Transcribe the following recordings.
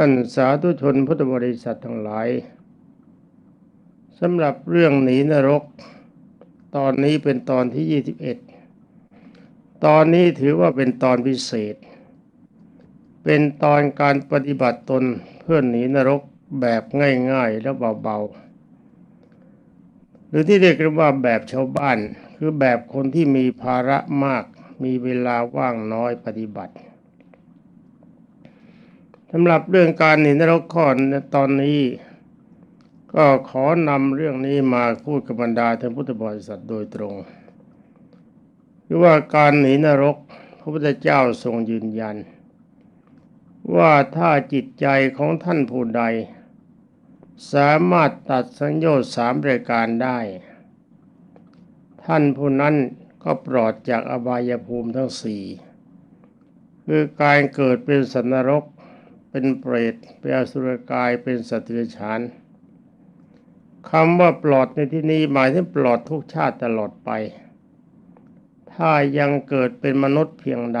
ท่านสาธุชนพุทธบริษัททั้งหลายสำหรับเรื่องหนีนรก ตอนนี้เป็นตอนที่ 21 ตอนนี้ถือว่าเป็นตอนพิเศษ เป็นตอนการปฏิบัติตนเพื่อหนีนรกแบบง่ายๆและเบาๆ หรือที่เรียกว่าแบบชาวบ้าน คือแบบคนที่มีภาระมาก มีเวลาว่างน้อยปฏิบัติ สำหรับเรื่องการหนีนรกข้อตอนนี้ ก็ขอนำเรื่องนี้มาพูดกับบรรดาท่านพุทธบริษัทโดยตรงคือว่าการหนีนรก พระพุทธเจ้าทรงยืนยัน ว่าถ้าจิตใจของท่านผู้ใด สามารถตัดสัญญาสามรายการได้ ท่านผู้นั้นก็ปลอดจากอบายภูมิทั้งสี่คือการเกิดเป็นสันนรก เป็นเปรตเป็นอสุรกายเป็นสัตว์เดรัจฉานคำว่าปลอดในที่นี้หมายถึงปลอดทุกชาติตลอดไป ถ้ายังเกิดเป็นมนุษย์เพียงใด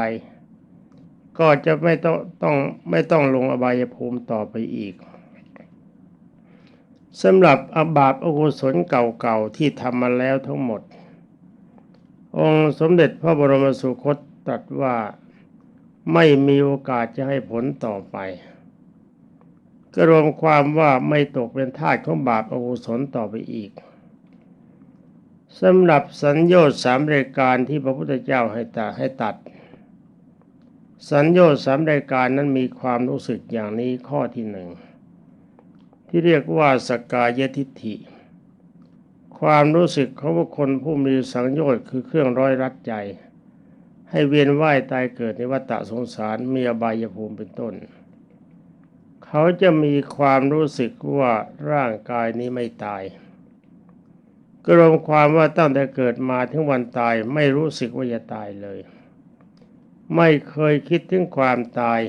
ก็จะไม่ต้องต้องไม่ต้องลงอบายภูมิต่อไปอีกสำหรับอบาปอกุศลเก่าๆที่ทำมาแล้วทั้งหมด องค์สมเด็จพระบรมสุคตตรัสว่า ไม่มีโอกาสจะให้ผลต่อไป ก็รวมความว่าไม่ตกเป็นทาสของบาปอกุศลต่อไปอีกสำหรับสัญญาสามรายการที่พระพุทธเจ้าให้ตัดให้ตัด สัญญาสามรายการนั้นมีความรู้สึกอย่างนี้ข้อที่หนึ่งที่เรียกว่าสกายทิฏฐิ ความรู้สึกของบุคคลผู้มีสังโยชน์คือเครื่องร้อยรัดใจ ให้เวียนว่ายตายเกิดในวัฏสงสารมีอบายภูมิเป็นต้น เขาจะมีความรู้สึกว่าร่างกายนี้ไม่ตายก็รวมความว่าตั้งแต่เกิดมาถึงวันตายไม่รู้สึกว่าจะตายเลย ไม่เคยคิดถึงความตาย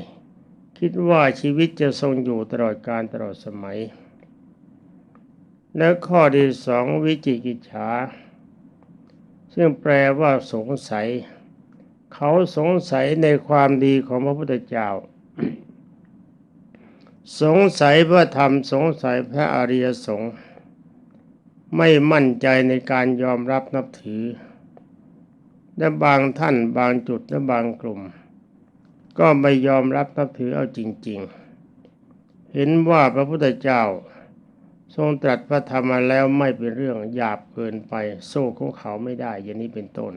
คิดว่าชีวิตจะทรงอยู่ตลอดการตลอดสมัย และข้อที่สองวิจิกิจฉาซึ่งแปลว่าสงสัย เขาสงสัยในความดีของพระพุทธเจ้า สงสัยพระธรรมสงสัยพระอริยสงฆ์ไม่มั่นใจในการยอมรับนับถือ และบางท่านบางจุดและบางกลุ่ม ก็ไม่ยอมรับนับถือเอาจริง ๆ เห็นว่าพระพุทธเจ้า ทรงตรัสพระธรรมมาแล้วไม่เป็นเรื่องหยาบเกินไป โซ่ของเขาไม่ได้อย่างนี้เป็นต้น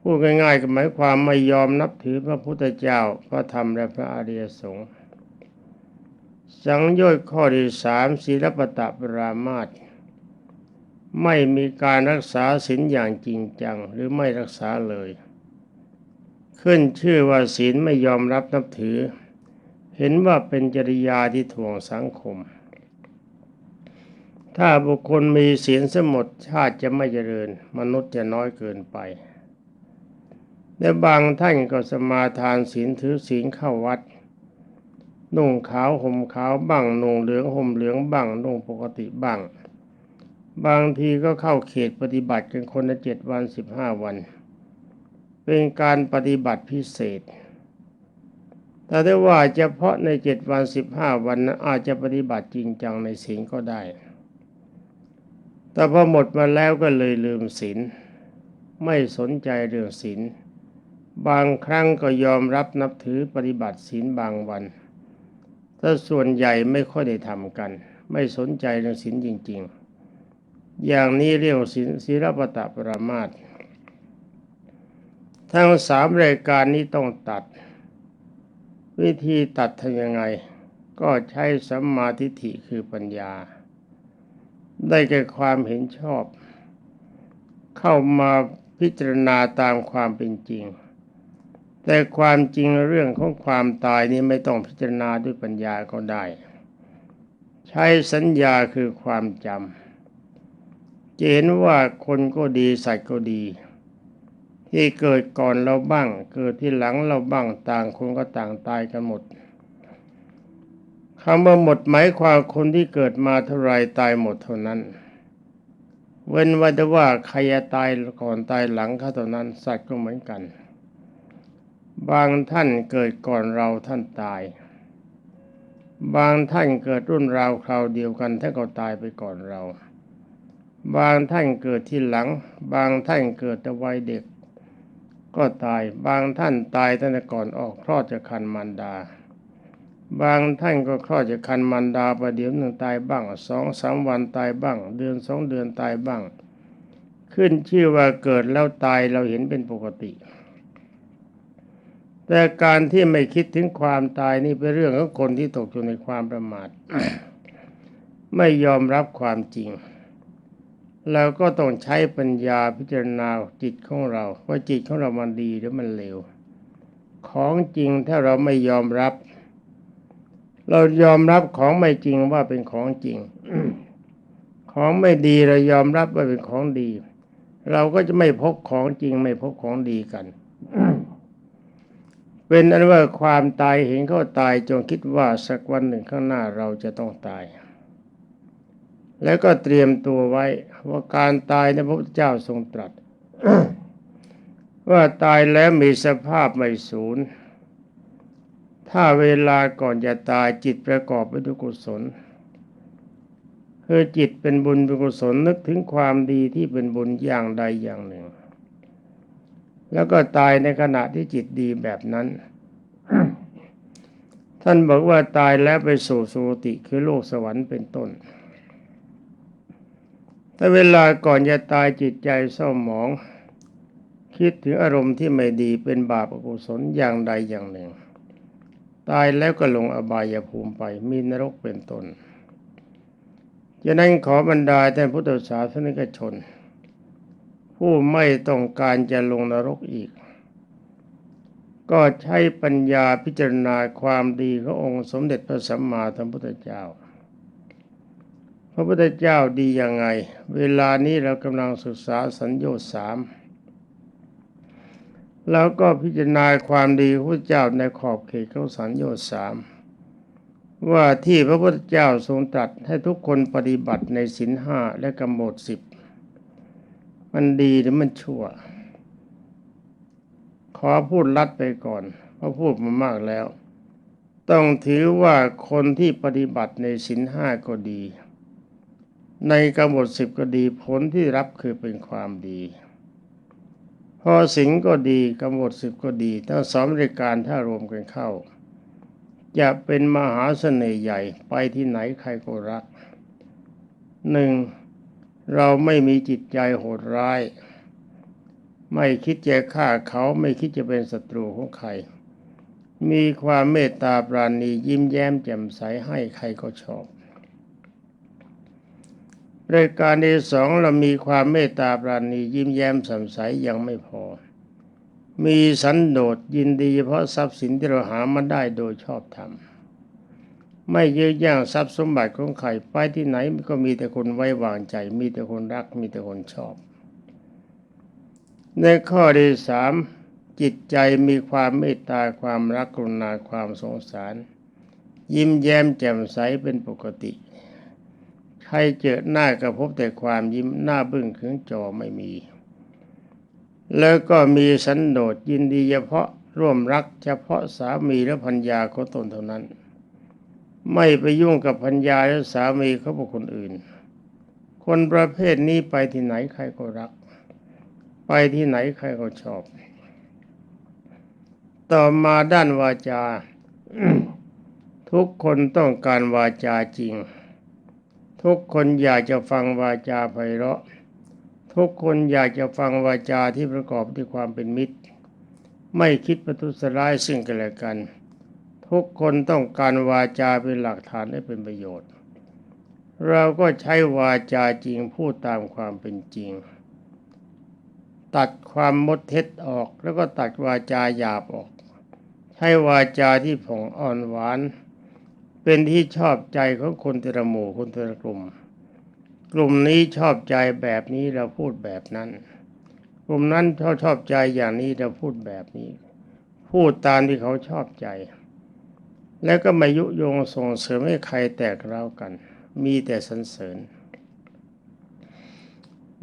พูดง่ายๆก็หมายความไม่ยอมนับถือพระพุทธเจ้า พระธรรมและพระอริยสงฆ์สังโยชน์ข้อที่สามศีลปตะปรามาตไม่มีการรักษาศีลอย่างจริงจัง หรือไม่รักษาเลย ขึ้นชื่อว่าศีลไม่ยอมรับนับถือ เห็นว่าเป็นจริยาที่ถ่วงสังคม ถ้าบุคคลมีศีลสมดชาติจะไม่เจริญ มนุษย์จะน้อยเกินไป และบางท่านก็สมาทานศีลถือศีลเข้าวัด นุ่งขาวห่มขาวบ้างนุ่งเหลืองห่มเหลืองบ้างนุ่งปกติบ้าง บางทีก็เข้าเขตปฏิบัติกันคนละเจ็ดวันสิบห้าวัน เป็นการปฏิบัติพิเศษ แต่ได้ว่าเฉพาะในเจ็ดวันสิบห้าวันนั้นอาจจะปฏิบัติจริงจังในศีลก็ได้ แต่พอหมดมาแล้วก็เลยลืมศีลไม่สนใจเรื่องศีล บางครั้งก็ยอมรับนับถือปฏิบัติศีลบางวันถ้าส่วนใหญ่ไม่ค่อยได้ทำกัน ไม่สนใจเรื่องศีลจริง ๆ อย่างนี้เรียกศีลศีลปตะปรามาตทั้งสามรายการนี้ต้องตัด วิธีตัดทำยังไง ก็ใช้สัมมาทิฏฐิคือปัญญา ได้แก่ความเห็นชอบ เข้ามาพิจารณาตามความเป็นจริง แต่ความจริงเรื่องของความตายนี้ไม่ต้องพิจารณาด้วยปัญญาก็ได้ ใช้สัญญาคือความจำจะเห็นว่าคนก็ดีสัตว์ก็ดี ที่เกิดก่อนเราบ้าง เกิดที่หลังเราบ้างต่างคนก็ต่างตายกันหมดคำว่าหมดหมายความคนที่เกิดมาเท่าไรตายหมดเท่านั้น เว้นว่าจะว่าใครจะตายก่อนตายหลังเขาเท่านั้นสัตว์ก็เหมือนกัน บางท่านเกิดก่อนเราท่านตาย บางท่านเกิดรุ่นราวคราวเดียวกันท่านก็ตายไปก่อนเรา บางท่านเกิดที่หลัง บางท่านเกิดแต่วัยเด็ก ก็ตาย บางท่านตายตั้งแต่ก่อนออกคลอดจากคันมารดา บางท่านก็คลอดจากคันมารดาประเดี๋ยวหนึ่งตายบ้างสองสามวันตายบ้าง เดือนสองเดือนตายบ้าง ขึ้นชื่อว่าเกิดแล้วตายเราเห็นเป็นปกติ แต่การที่ไม่คิดถึงความตายนี่เป็นเรื่องของคนที่ตกอยู่ในความประมาท ไม่ยอมรับความจริงเราก็ต้องใช้ปัญญาพิจารณาจิตของเรา ว่าจิตของเรามันดีหรือมันเลวของจริงถ้าเราไม่ยอมรับ เรายอมรับของไม่จริงว่าเป็นของจริง ของไม่ดีเรายอมรับว่าเป็นของดี เราก็จะไม่พบของจริงไม่พบของดีกัน เป็นอันว่าความตายเห็นเขาตายจงคิดว่าสักวันหนึ่งข้างหน้าเราจะต้องตาย แล้วก็เตรียมตัวไว้ว่าการตายในพระพุทธเจ้าทรงตรัส ว่าตายแล้วมีสภาพไม่สูญถ้าเวลาก่อนจะตายจิตประกอบไปด้วยกุศลคือจิตเป็นบุญเป็นกุศลนึกถึงความดีที่เป็นบุญอย่างใดอย่างหนึ่ง แล้วก็ตายในขณะที่จิตดีแบบนั้น ท่านบอกว่าตายแล้วไปสู่สุติคือโลกสวรรค์เป็นต้น แต่เวลาก่อนจะตายจิตใจเศร้าหมอง คิดถึงอารมณ์ที่ไม่ดีเป็นบาปอกุศลอย่างใดอย่างหนึ่ง ตายแล้วก็ลงอบายภูมิไปมีนรกเป็นต้นฉะนั้นขอบรรดาท่านพุทธศาสนิกชน ผู้ไม่ต้องการจะลงนรกอีก ก็ใช้ปัญญาพิจารณาความดีขององค์สมเด็จพระสัมมาสัมพุทธเจ้า พระพุทธเจ้าดียังไง เวลานี้เรากำลังศึกษาสัญญาสามแล้วก็พิจารณาความดีพระเจ้าในขอบเขตของสัญญาสามว่าที่พระพุทธเจ้าทรงตรัสให้ทุกคนปฏิบัติในศีลห้าและกำหนดสิบ มันดีหรือมันชั่ว ขอพูดลัดไปก่อนเพราะพูดมามากแล้ว ต้องถือว่าคนที่ปฏิบัติในศีลห้าก็ดี ในกำหนดสิบก็ดีผลที่รับคือเป็นความดีพอสิงก็ดีกำหนดสิบก็ดีทั้งสองรายการถ้ารวมกันเข้า จะเป็นมหาเสน่ห์ใหญ่ไปที่ไหนใครก็รักหนึ่ง เราไม่มีจิตใจโหดร้าย ไม่คิดจะฆ่าเขาไม่คิดจะเป็นศัตรูของใคร มีความเมตตาปราณียิ้มแย้มแจ่มใสให้ใครก็ชอบรายการที่สองเรามีความเมตตาปราณียิ้มแย้มแจ่มใสยังไม่พอ มีสันโดษยินดีเพราะทรัพย์สินที่เราหามาได้โดยชอบธรรม ไม่ยื้อย่างทรัพย์สมบัติของใครไปที่ไหนก็มีแต่คนไว้วางใจ มีแต่คนรัก มีแต่คนชอบ ในข้อที่สามจิตใจมีความเมตตาความรักกรุณาความสงสาร ยิ้มแย้มแจ่มใสเป็นปกติ ใครเจอหน้าก็พบแต่ความยิ้มหน้าบึ้งขึงจอไม่มี แล้วก็มีสันโดษยินดีเฉพาะร่วมรักเฉพาะสามีและพัญญาของตนเท่านั้น ไม่ไปยุ่งกับพัญญาและสามีเขาบุคคลอื่น คนประเภทนี้ไปที่ไหนใครก็รัก ไปที่ไหนใครก็ชอบ ต่อมาด้านวาจา ทุกคนต้องการวาจาจริง ทุกคนอยากจะฟังวาจาไพเราะ ทุกคนอยากจะฟังวาจาที่ประกอบด้วยความเป็นมิตร ไม่คิดประทุษร้ายซึ่งกันและกัน ทุกคนต้องการวาจาเป็นหลักฐานและเป็นประโยชน์ เราก็ใช้วาจาจริงพูดตามความเป็นจริง ตัดความมดเท็จออกแล้วก็ตัดวาจาหยาบออก ใช้วาจาที่ผ่องอ่อนหวาน เป็นที่ชอบใจของคนแต่ละหมู่คนแต่ละกลุ่ม กลุ่มนี้ชอบใจแบบนี้เราพูดแบบนั้น กลุ่มนั้นเขาชอบใจอย่างนี้เราพูดแบบนี้ พูดตามที่เขาชอบใจ แล้วก็ม่ยุโยงส่งเสริมให้ใครแตกร้าวกัน มีแต่สรรเสริญ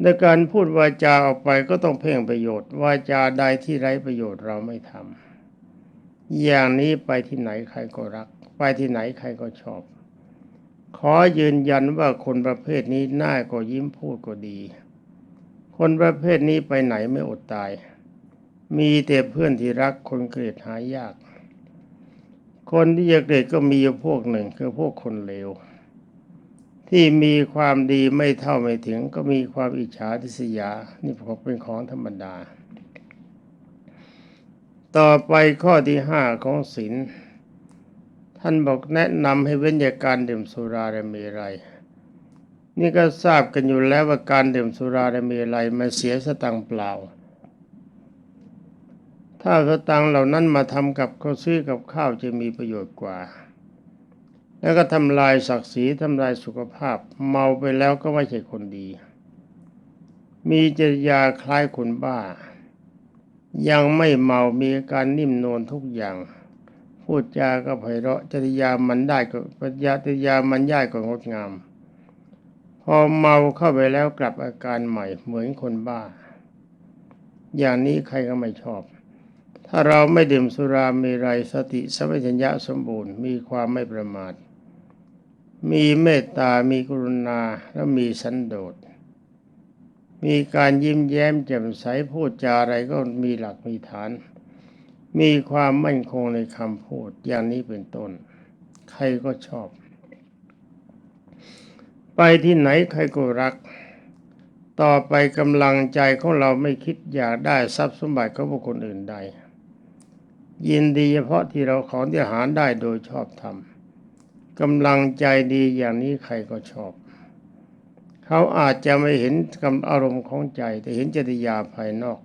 ในการพูดวาจาออกไปก็ต้องเพ่งประโยชน์วาจาใดที่ไร้ประโยชน์เราไม่ทำอย่างนี้ไปที่ไหนใครก็รัก ไปไปที่ไหนใครก็ชอบ ขอยืนยันว่าคนประเภทนี้หน้าก็ยิ้มพูดก็ดี คนประเภทนี้ไปไหนไม่อดตาย มีแต่เพื่อนที่รักคนเกลียดหายาก คนที่จะเกลียดก็มีอยู่พวกหนึ่งคือพวกคนเลวที่มีความดีไม่เท่าไม่ถึง ก็มีความอิจฉาทิษยา นี่พอเป็นของธรรมดา ต่อไปข้อที่ห้าของศีลท่านบอกแนะนำให้เว้นจากการดื่มสุราและเมรัยนี่ก็ทราบกันอยู่แล้วว่าการดื่มสุราและเมรัยมันเสียสตังเปล่า ถ้าสตังเหล่านั้นมาทำกับข้าวซื้อกับข้าวจะมีประโยชน์กว่า แล้วก็ทำลายศักดิ์ศรีทำลายสุขภาพ เมาไปแล้วก็ไม่ใช่คนดี มีจริยาคล้ายคนบ้า ยังไม่เมามีอาการนิ่มนวลทุกอย่าง พูดจาก็ไพเราะจริยามันได้ก็ปัญญาจริยามันย่ายก็งดงาม พอเมาเข้าไปแล้วกลับอาการใหม่เหมือนคนบ้า อย่างนี้ใครก็ไม่ชอบ ถ้าเราไม่ดื่มสุรามีไรสติสัมปชัญญะสมบูรณ์ มีความไม่ประมาท มีเมตตา มีกรุณา และมีสันโดษ มีการยิ้มแย้มแจ่มใสพูดจาอะไรก็มีหลักมีฐาน มีความมั่นคงในคำพูดอย่างนี้เป็นต้น ใครก็ชอบ ไปที่ไหนใครก็รักต่อไปกำลังใจของเราไม่คิดอยากได้ทรัพย์สมบัติของบุคคลอื่นใด ยินดีเฉพาะที่เราของที่หาได้โดยชอบธรรมกำลังใจดีอย่างนี้ใครก็ชอบ เขาอาจจะไม่เห็นกำอารมณ์ของใจ แต่เห็นจริยาภายนอก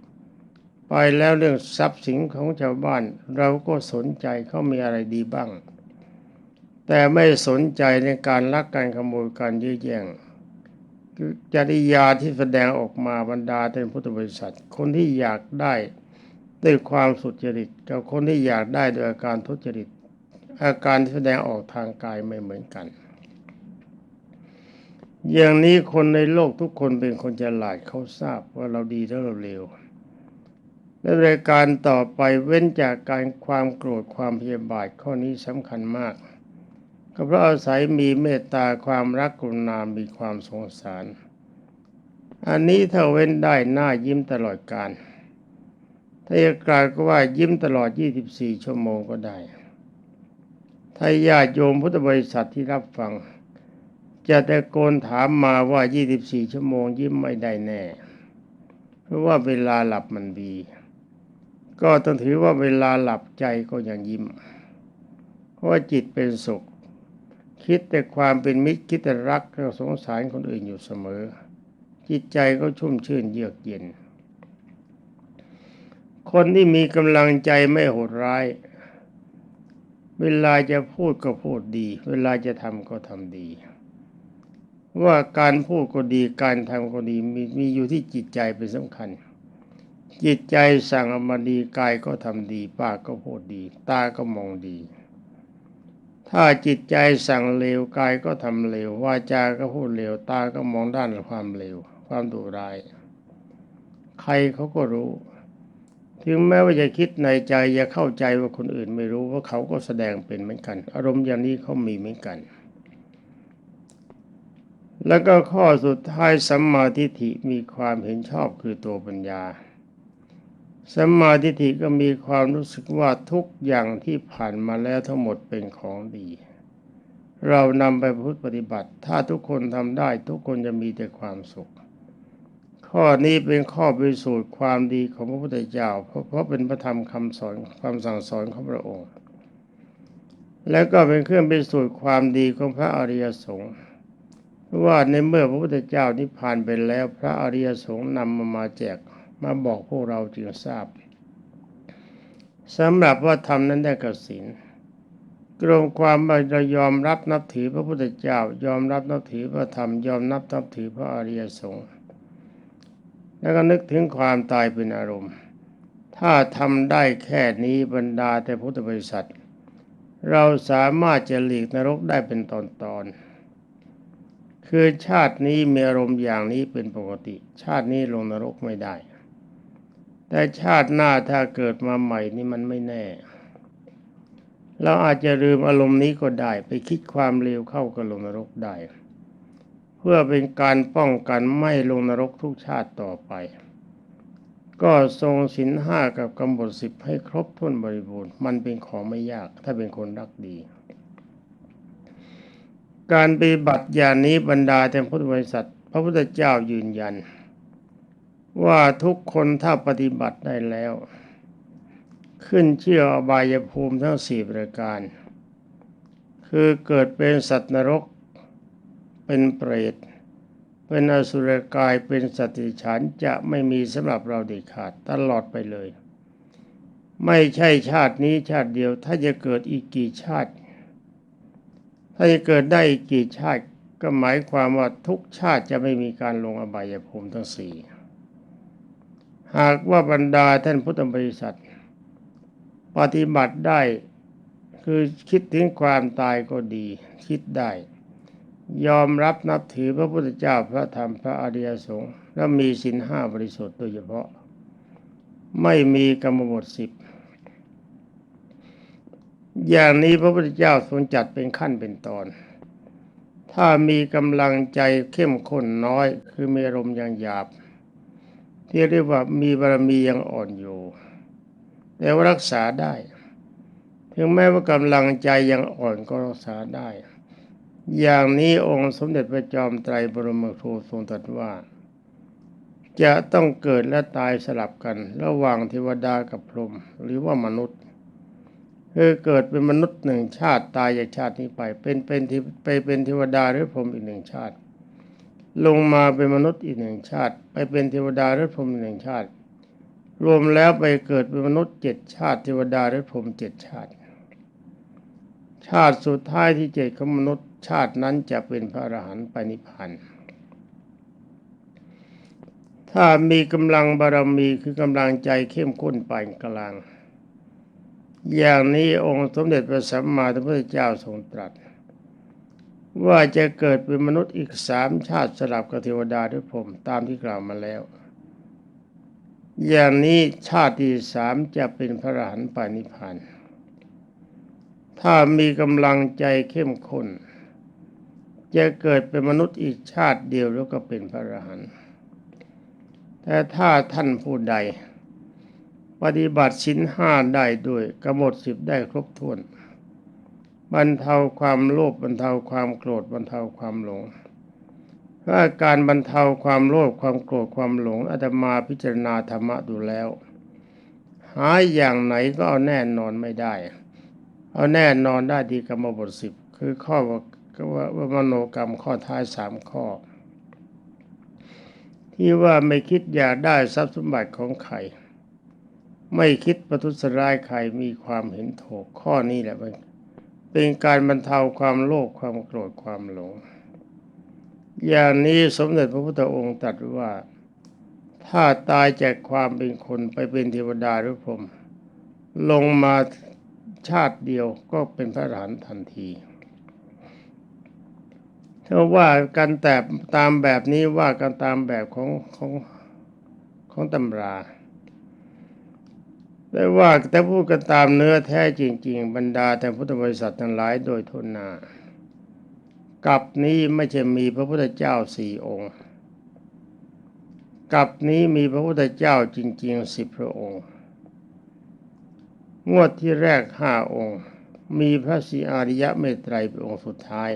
ไปแล้วเรื่องทรัพย์สินของชาวบ้าน เราก็สนใจเขามีอะไรดีบ้าง แต่ไม่สนใจในการลักการขโมยการยื้อแย่งจริยาที่แสดงออกมาบรรดาเป็นพุทธบริษัท คนที่อยากได้ ด้วยความสุจริตกับคนที่อยากได้โดยอาการทุจริต อาการที่แสดงออกทางกายไม่เหมือนกัน อย่างนี้คนในโลกทุกคนเป็นคนฉลาดเขาทราบว่าเราดีแล้วเราเลวและรายการต่อไปเว้นจากการความโกรธความพยาบาทข้อนี้สำคัญมากก็เพราะอาศัยมีเมตตาความรักกรุณามีความสงสาร อันนี้ถ้าเว้นได้หน้ายิ้มตลอดการ ถ้าจะกล่าวก็ว่ายิ้มตลอด 24 ชั่วโมงก็ได้ถ้าญาติโยมพุทธบริษัทที่รับฟัง จะตะโกนถามมาว่า 24 ชั่วโมงยิ้มไม่ได้แน่ เพราะว่าเวลาหลับมันดี ก็ต้องถือว่าเวลาหลับใจก็ยังยิ้ม เพราะว่าจิตเป็นสุข คิดแต่ความเป็นมิตรคิดแต่รักก็สงสารคนอื่นอยู่เสมอ จิตใจก็ชุ่มชื่นเยือกเย็น คนที่มีกำลังใจไม่โหดร้าย เวลาจะพูดก็พูดดี เวลาจะทำก็ทำดี ว่าการพูดก็ดีการทำก็ดีมีมีอยู่ที่จิตใจเป็นสำคัญ จิตใจสั่งออกมาดีกายก็ทำดี ปากก็พูดดี ตาก็มองดี ถ้าจิตใจสั่งเลวกายก็ทำเลววาจาก็พูดเลวตาก็มองด้านความเลวความดุร้าย ใครเขาก็รู้ ถึงแม้ว่าจะคิดในใจจะเข้าใจว่าคนอื่นไม่รู้ว่าเขาก็แสดงเป็นเหมือนกัน อารมณ์อย่างนี้เขามีเหมือนกัน แล้วก็ข้อสุดท้ายสัมมาทิฏฐิมีความเห็นชอบคือตัวปัญญาสัมมาทิฏฐิก็มีความรู้สึกว่าทุกอย่างที่ผ่านมาแล้วทั้งหมดเป็นของดี เรานำไปพุทธปฏิบัติ ถ้าทุกคนทำได้ทุกคนจะมีแต่ความสุข ข้อนี้เป็นข้อพิสูจน์ความดีของพระพุทธเจ้า เพราะเพราะเป็นพระธรรมคำสอนความสั่งสอนของพระองค์ แล้วก็เป็นเครื่องพิสูจน์ความดีของพระอริยสงฆ์ว่าในเมื่อพระพุทธเจ้านิพพานไปแล้ว พระอริยสงฆ์นำมามาแจกมาบอกพวกเราจึงทราบสำหรับว่าธรรมนั้นได้กสินกรมความเรายอมรับนับถือพระพุทธเจ้า ยอมรับนับถือพระธรรมยอมนับนับถือพระอริยสงฆ์ แล้วก็นึกถึงความตายเป็นอารมณ์ ถ้าทำได้แค่นี้บรรดาแต่พุทธบริษัท เราสามารถจะหลีกนรกได้เป็นตอนๆคือชาตินี้มีอารมณ์อย่างนี้เป็นปกติ ชาตินี้ลงนรกไม่ได้ แต่ชาติหน้าถ้าเกิดมาใหม่นี่มันไม่แน่ เราอาจจะลืมอารมณ์นี้ก็ได้ ไปคิดความเลวเข้ากับลงนรกได้ พื่อเป็นการป้องกันไม่ลงนรกทุกชาติต่อไป ก็ทรงศีลห้ากับกำหนดสิบให้ครบถ้วนบริบูรณ์ มันเป็นของไม่ยากถ้าเป็นคนรักดี การปฏิบัติอย่างนี้บรรดาแต่พุทธบริษัท พระพุทธเจ้ายืนยัน ว่าทุกคนถ้าปฏิบัติได้แล้ว ขึ้นเชื่ออบายภูมิทั้งสี่ประการ คือเกิดเป็นสัตว์นรก เป็นเปรต เป็นอสุรกายเป็นสติฉันจะไม่มีสำหรับเราเด็ดขาดตลอดไปเลย ไม่ใช่ชาตินี้ชาติเดียว ถ้าจะเกิดอีกกี่ชาติ ถ้าจะเกิดได้อีกกี่ชาติก็หมายความว่าทุกชาติจะไม่มีการลงอบายภูมิทั้งสี่หากว่าบรรดาท่านพุทธบริษัท ปฏิบัติได้คือคิดถึงความตายก็ดี คิดได้ ยอมรับนับถือพระพุทธเจ้าพระธรรมพระอริยสงฆ์และมีสินห้าบริสุทธิ์โดยเฉพาะ ไม่มีกรรมบทสิบอย่างนี้พระพุทธเจ้าทรงจัดเป็นขั้นเป็นตอน ถ้ามีกำลังใจเข้มข้นน้อยคือมีอารมณ์ยังหยาบ ที่เรียกว่ามีบารมียังอ่อนอยู่ แต่ว่ารักษาได้ ถึงแม้ว่ากำลังใจยังอ่อนก็รักษาได้ อย่างนี้องค์สมเด็จพระจอมไตรบรมครูทรงตรัสว่า จะต้องเกิดและตายสลับกันระหว่างเทวดากับพรหมหรือว่ามนุษย์คือเกิดเป็นมนุษย์หนึ่งชาติตายจากชาตินี้ไป เป็นเป็นที่ไปเป็นเทวดาหรือพรหมอีกหนึ่งชาติ ลงมาเป็นมนุษย์อีกหนึ่งชาติ ไปเป็นเทวดาหรือพรหมอีกหนึ่งชาติ รวมแล้วไปเกิดเป็นมนุษย์เจ็ดชาติเทวดาหรือพรหมเจ็ดชาติ ชาติสุดท้ายที่เจ็ดของมนุษย์ ชาตินั้นจะเป็นพระอรหันต์ไปนิพพานถ้ามีกำลังบารมีคือกำลังใจเข้มข้นปานกลาง อย่างนี้องค์สมเด็จพระสัมมาสัมพุทธเจ้าทรงตรัส ว่าจะเกิดเป็นมนุษย์อีกสามชาติสลับกับเทวดาด้วยผมตามที่กล่าวมาแล้ว อย่างนี้ชาติที่สามจะเป็นพระอรหันต์ปานิพพานถ้ามีกำลังใจเข้มข้น จะเกิดเป็นมนุษย์อีกชาติเดียวแล้วก็เป็นพระอรหันต์แต่ถ้าท่านผู้ใด ปฏิบัติสินห้าได้ด้วยกำหนดสิบได้ครบถ้วน บรรเทาความโลภบรรเทาความโกรธบรรเทาความหลงถ้าการบรรเทาความโลภความโกรธความหลงอาตมาพิจารณาธรรมะดูแล้ว หายอย่างไหนก็เอาแน่นอนไม่ได้ เอาแน่นอนได้ที่กรรมบทสิบคือข้อ ก็ว่าว่ามโนกรรมข้อท้ายสามข้อ ที่ว่าไม่คิดอยากได้ทรัพย์สมบัติของใครไม่คิดประทุษร้ายใครมีความเห็นถูกข้อนี้แหละมันเป็นการบรรเทาความโลภความโกรธความหลง อย่างนี้สมเด็จพระพุทธองค์ตรัสว่า ถ้าตายจากความเป็นคนไปเป็นเทวดาหรือพรหมลงมาชาติเดียวก็เป็นพระอรหันต์ทันที ถ้าว่ากันแต่ตามแบบนี้ว่ากันตามแบบของของของตำราแต่ว่าแต่พูดกันตามเนื้อแท้จริง ๆ บรรดาแต่พุทธบริษัททั้งหลายโดยทุนนากับนี้ไม่ใช่มีพระพุทธเจ้าสี่องค์ กับนี้มีพระพุทธเจ้าจริงๆสิบพระองค์ งวดที่แรกห้าองค์ มีพระศรีอาริยะเมตไตรเป็นองค์สุดท้าย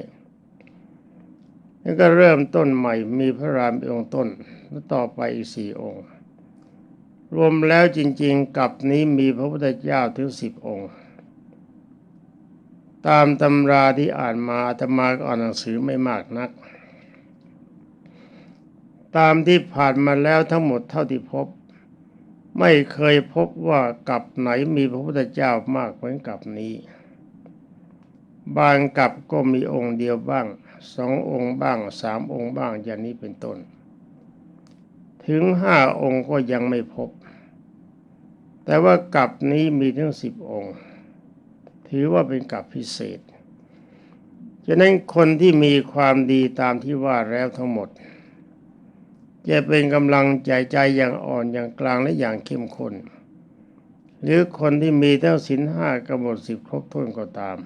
แล้วก็เริ่มต้นใหม่มีพระรามองค์ต้นแล้วต่อไปอีกสี่องค์ รวมแล้วจริง ๆ กับนี้มีพระพุทธเจ้าถึงสิบองค์ ตามตำราที่อ่านมาอาตมาก็อ่านหนังสือไม่มากนัก ตามที่ผ่านมาแล้วทั้งหมดเท่าที่พบ ไม่เคยพบว่ากับไหนมีพระพุทธเจ้ามากเหมือนกับนี้ บางกับก็มีองค์เดียวบ้าง สององค์บ้างสามองค์บ้างอย่างนี้เป็นต้น ถึงห้าองค์ก็ยังไม่พบ แต่ว่ากับนี้มีถึงสิบองค์ ถือว่าเป็นกับพิเศษฉะนั้นคนที่มีความดีตามที่ว่าแล้วทั้งหมด จะเป็นกำลังใจใจอย่างอ่อนอย่างกลางและอย่างเข้มข้นหรือคนที่มีทั้งศีลห้ากำหนดสิบครบถ้วนก็ตาม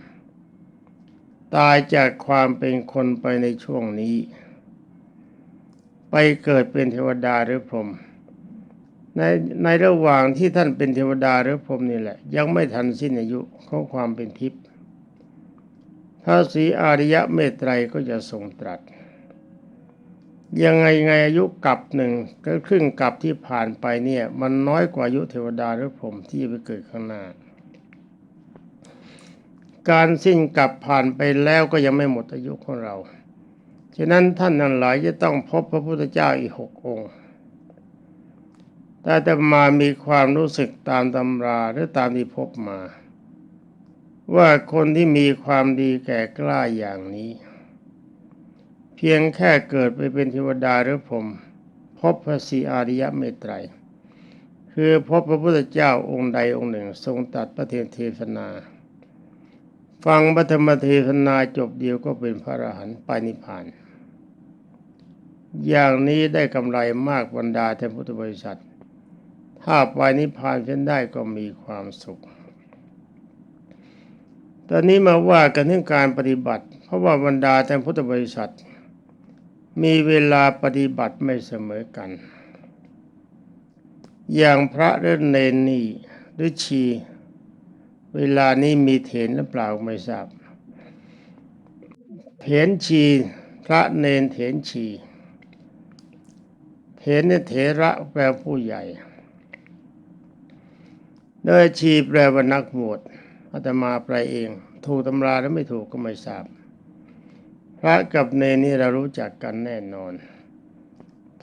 ตายจากความเป็นคนไปในช่วงนี้ ไปเกิดเป็นเทวดาหรือพรหมในในระหว่างที่ท่านเป็นเทวดาหรือพรหมนี่แหละ ยังไม่ทันสิ้นอายุของความเป็นทิพย์พระศรีอาริยะเมตไตรก็จะทรงตรัส ยังไงไงอายุกับหนึ่งก็ครึ่งกับที่ผ่านไปเนี่ย มันน้อยกว่าอายุเทวดาหรือพรหมที่จะไปเกิดข้างหน้า การสิ้นกับผ่านไปแล้วก็ยังไม่หมดอายุของเรา ฉะนั้นท่านนั้นหลายจะต้องพบพระพุทธเจ้าอีกหกองค์แต่จะมามีความรู้สึกตามตำราหรือตามที่พบมา ว่าคนที่มีความดีแก่กล้าอย่างนี้ เพียงแค่เกิดไปเป็นเทวดาหรือผมพบพระศรีอาริยเมตไตรคือพบพระพุทธเจ้าองค์ใดองค์หนึ่ง ทรงตัดพระเทเทศนา ฟังพระธรรมเทศนาจบเดียวก็เป็นพระอรหันต์ไปนิพพาน อย่างนี้ได้กำไรมากบรรดาท่านพุทธบริษัท ถ้าไปนิพพานเช่นได้ก็มีความสุข ตอนนี้มาว่ากันเรื่องการปฏิบัติ เพราะว่าบรรดาท่านพุทธบริษัท มีเวลาปฏิบัติไม่เสมอกัน อย่างพระเรนเนนนี่หรือชี เวลานี้มีเถนหรือเปล่าไม่ทราบ เถนชีพระเนนเถนชี เถนเนี่ยเถระแปลผู้ใหญ่โดยชีแปลว่านักบวชอาตมาแปลเอง ถูกตำราแล้วไม่ถูกก็ไม่ทราบ พระกับเนนนี่เรารู้จักกันแน่นอน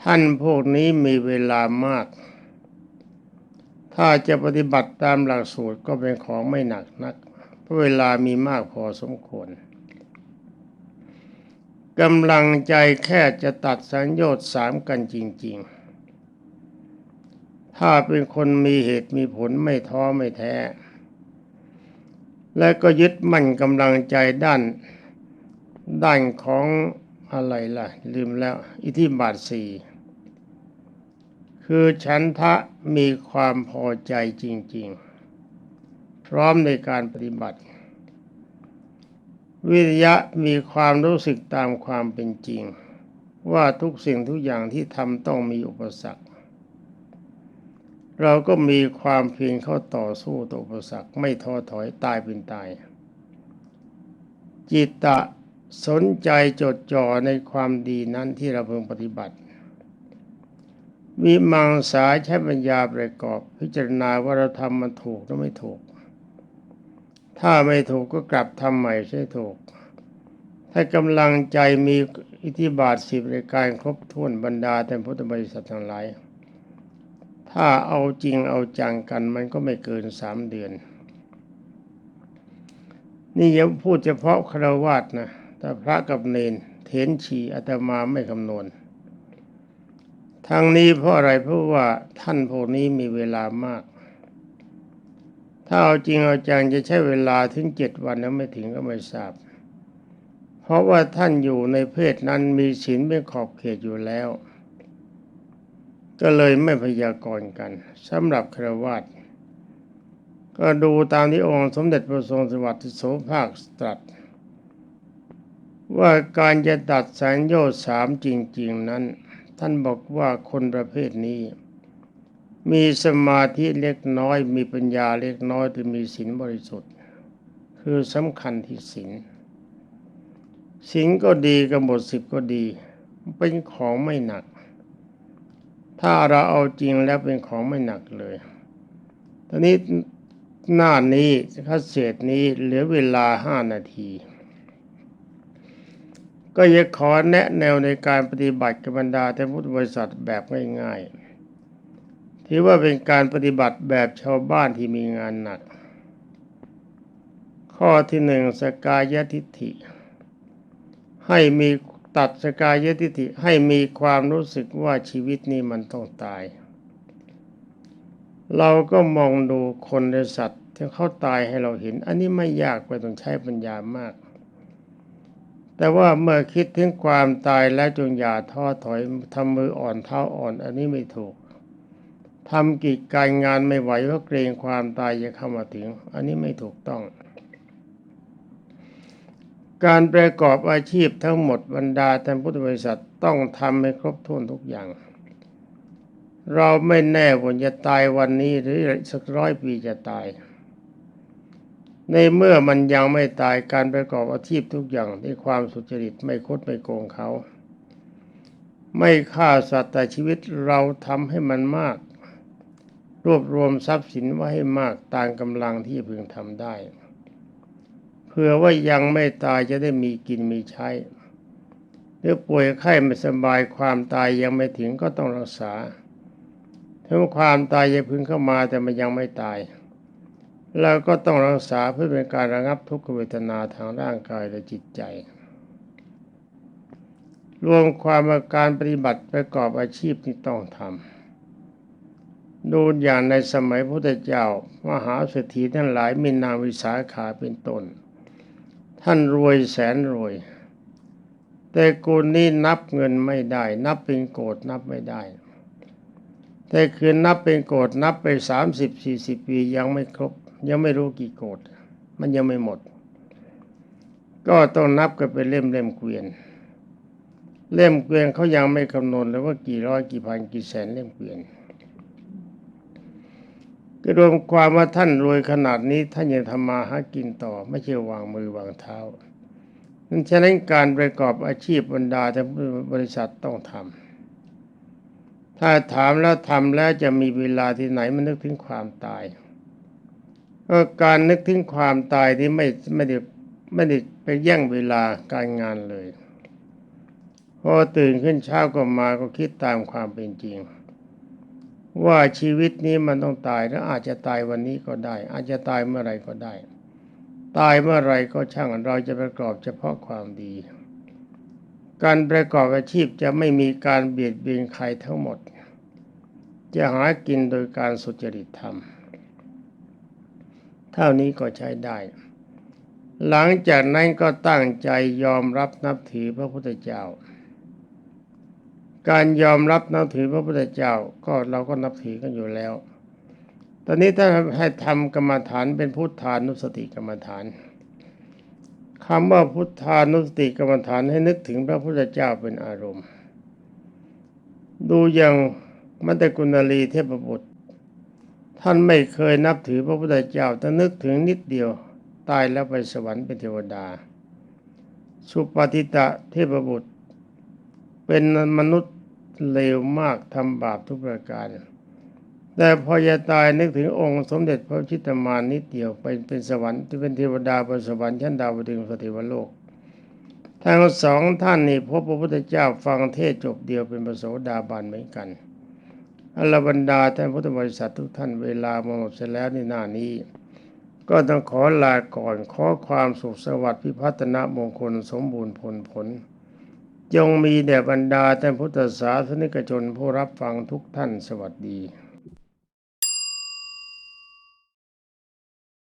ท่านพวกนี้มีเวลามาก ถ้าจะปฏิบัติตามหลักสูตรก็เป็นของไม่หนักนัก เพราะเวลามีมากพอสมควรกำลังใจแค่จะตัดสัญญชน์สามกันจริง ๆ ถ้าเป็นคนมีเหตุมีผลไม่ท้อไม่แท้ และก็ยึดมั่นกำลังใจด้านด้านของอะไรล่ะ ลืมแล้ว อิทธิบาทสี่ คือฉันทะมีความพอใจจริง ๆ พร้อมในการปฏิบัติ วิริยะมีความรู้สึกตามความเป็นจริง ว่าทุกสิ่งทุกอย่างที่ทำต้องมีอุปสรรค เราก็มีความเพียรเข้าต่อสู้ต่ออุปสรรคไม่ท้อถอยตายเป็นตาย จิตตะสนใจจดจ่อในความดีนั้นที่เราเพิ่งปฏิบัติ วิมังสาใช้ปัญญาประกอบ พิจารณาว่าเราทำมันถูกหรือไม่ถูก ถ้าไม่ถูกก็กลับทำใหม่ใช่ถูก ถ้ากำลังใจมีอิทธิบาทสิบรายการครบถ้วนบรรดาแต่พุทธบริษัททั้งหลาย ถ้าเอาจริงเอาจังกันมันก็ไม่เกินสามเดือน นี่ยังพูดเฉพาะคารวาสนะแต่พระกับเนนเถนชีอาตมาไม่คำนวณ ทางนี้เพราะอะไรเพราะว่าท่านพวกนี้มีเวลามาก ถ้าเอาจริงเอาจังจะใช้เวลาถึงเจ็ดวันแล้วไม่ถึงก็ไม่ทราบ เพราะว่าท่านอยู่ในเพศนั้นมีศีลเป็นขอบเขตอยู่แล้ว ก็เลยไม่พยากรณ์กันสำหรับครวาสก็ดูตามที่องค์สมเด็จพระทรงสวัสดิ์โสภาคตรัส ว่าการจะตัดสัญญาสามจริง ๆ นั้น ท่านบอกว่าคนประเภทนี้ มีสมาธิเล็กน้อย มีปัญญาเล็กน้อยแต่มีศีลบริสุทธิ์ คือสำคัญที่ศีลศีลก็ดีกับหมดสิบก็ดี เป็นของไม่หนัก ถ้าเราเอาจริงแล้วเป็นของไม่หนักเลยตอนนี้หน้านี้คัดเศษนี้เหลือเวลาห้านาที ก็อยากขอแนะแนวในการปฏิบัติกับบรรดาท่านพุทธบริษัทแบบง่ายๆถือว่าเป็นการปฏิบัติแบบชาวบ้านที่มีงานหนัก ข้อที่หนึ่งสกายทิฏฐิ ให้มีตัดสกายทิฏฐิให้มีความรู้สึกว่าชีวิตนี้มันต้องตาย เราก็มองดูคนในสัตว์ที่เขาตายให้เราเห็น อันนี้ไม่ยากไปต้องใช้ปัญญามาก แต่ว่าเมื่อคิดถึงความตายแล้วจงอย่าท้อถอยทำมืออ่อนเท้าอ่อน อันนี้ไม่ถูกทำกิจการงานไม่ไหวเพราะเกรงความตายจะเข้ามาถึง อันนี้ไม่ถูกต้อง การประกอบอาชีพทั้งหมดบรรดาท่านพุทธบริษัทต้องทำให้ครบถ้วนทุกอย่าง เราไม่แน่ว่าจะตายวันนี้หรือสักร้อยปีจะตาย ในเมื่อมันยังไม่ตายการประกอบอาชีพทุกอย่างด้วยความสุจริตไม่คดไม่โกงเขา ไม่ฆ่าสัตว์แต่ชีวิตเราทำให้มันมาก รวบรวมทรัพย์สินไว้ให้มากตามกำลังที่พึงทำได้เผื่อว่ายังไม่ตายจะได้มีกินมีใช้หรือป่วยไข้ไม่สบายความตายยังไม่ถึงก็ต้องรักษาถ้าความตายจะพึงเข้ามาแต่มันยังไม่ตาย เราก็ต้องรักษาเพื่อเป็นการระงับทุกขเวทนาทางร่างกายและจิตใจ รวมความาการปฏิบัติประกอบอาชีพที่ต้องทำดูอย่างในสมัยพระพุทธเจ้ามหาเศรษฐีทั้งหลายมีนางวิสาขาเป็นต้น ท่านรวยแสนรวย แต่กูนี้นับเงินไม่ได้ นับเป็นโกดนับไม่ได้แต่คืนนับเป็นโกดนับไปสามสิบสี่สิบปียังไม่ครบ ยังไม่รู้กี่โกดมันยังไม่หมด ก็ต้องนับกันเป็นเล่มเล่มเกวียน เล่มเกวียนเขายังไม่คำนวณเลยว่ากี่ร้อยกี่พันกี่แสนเล่มเกวียนก็รวมความว่าท่านรวยขนาดนี้ท่านยังทำมาหากินต่อ ไม่ใช่วางมือวางเท้านั่นฉะนั้นการประกอบอาชีพบรรดาทั้งบริษัทต้องทำถ้าถามแล้วทำแล้วจะมีเวลาที่ไหนมันนึกถึงความตาย ก็การนึกถึงความตายที่ไม่ไม่ได้ไม่ได้ไปแย่งเวลาการงานเลย พอตื่นขึ้นเช้าก็มาก็คิดตามความเป็นจริง ว่าชีวิตนี้มันต้องตายแล้วอาจจะตายวันนี้ก็ได้ อาจจะตายเมื่อไรก็ได้ ตายเมื่อไรก็ช่างเราจะประกอบเฉพาะความดี การประกอบอาชีพจะไม่มีการเบียดเบียนใครทั้งหมด จะหากินโดยการสุจริตธรรม ท่านี้ก็ใช้ได้ หลังจากนั้นก็ตั้งใจยอมรับนับถือพระพุทธเจ้า การยอมรับนับถือพระพุทธเจ้าก็เราก็นับถือกันอยู่แล้ว ตอนนี้ถ้าให้ทำกรรมฐานเป็นพุทธานุสติกรรมฐานคำว่าพุทธานุสติกรรมฐานให้นึกถึงพระพุทธเจ้าเป็นอารมณ์ ดูอย่างมัตตกุณลีเทพบุตร ท่านไม่เคยนับถือพระพุทธเจ้าแต่นึกถึงนิดเดียว ตายแล้วไปสวรรค์เป็นเทวดา สุปฏิตะเทพบุตร เป็นมนุษย์เลวมากทำบาปทุกประการ แต่พอจะตายนึกถึงองค์สมเด็จพระชิตมานนิดเดียวไปเป็นสวรรค์ที่เป็นเทวดาบนสวรรค์ชั้นดาวดึงสติวโลกทั้งสองท่านนี่พบพระพุทธเจ้าฟังเทศจบเดียวเป็นประโสดาบันเหมือนกัน อรบรรดาท่านพุทธบริษัททุกท่านเวลาหมดเสร็จแล้วในหน้านี้ ก็ต้องขอลาก่อนขอความสุขสวัสดิ์พิพัฒนามงคลสมบูรณ์ผลผล จงมีแด่บรรดาท่านพุทธศาสนิกชนผู้รับฟังทุกท่านสวัสดี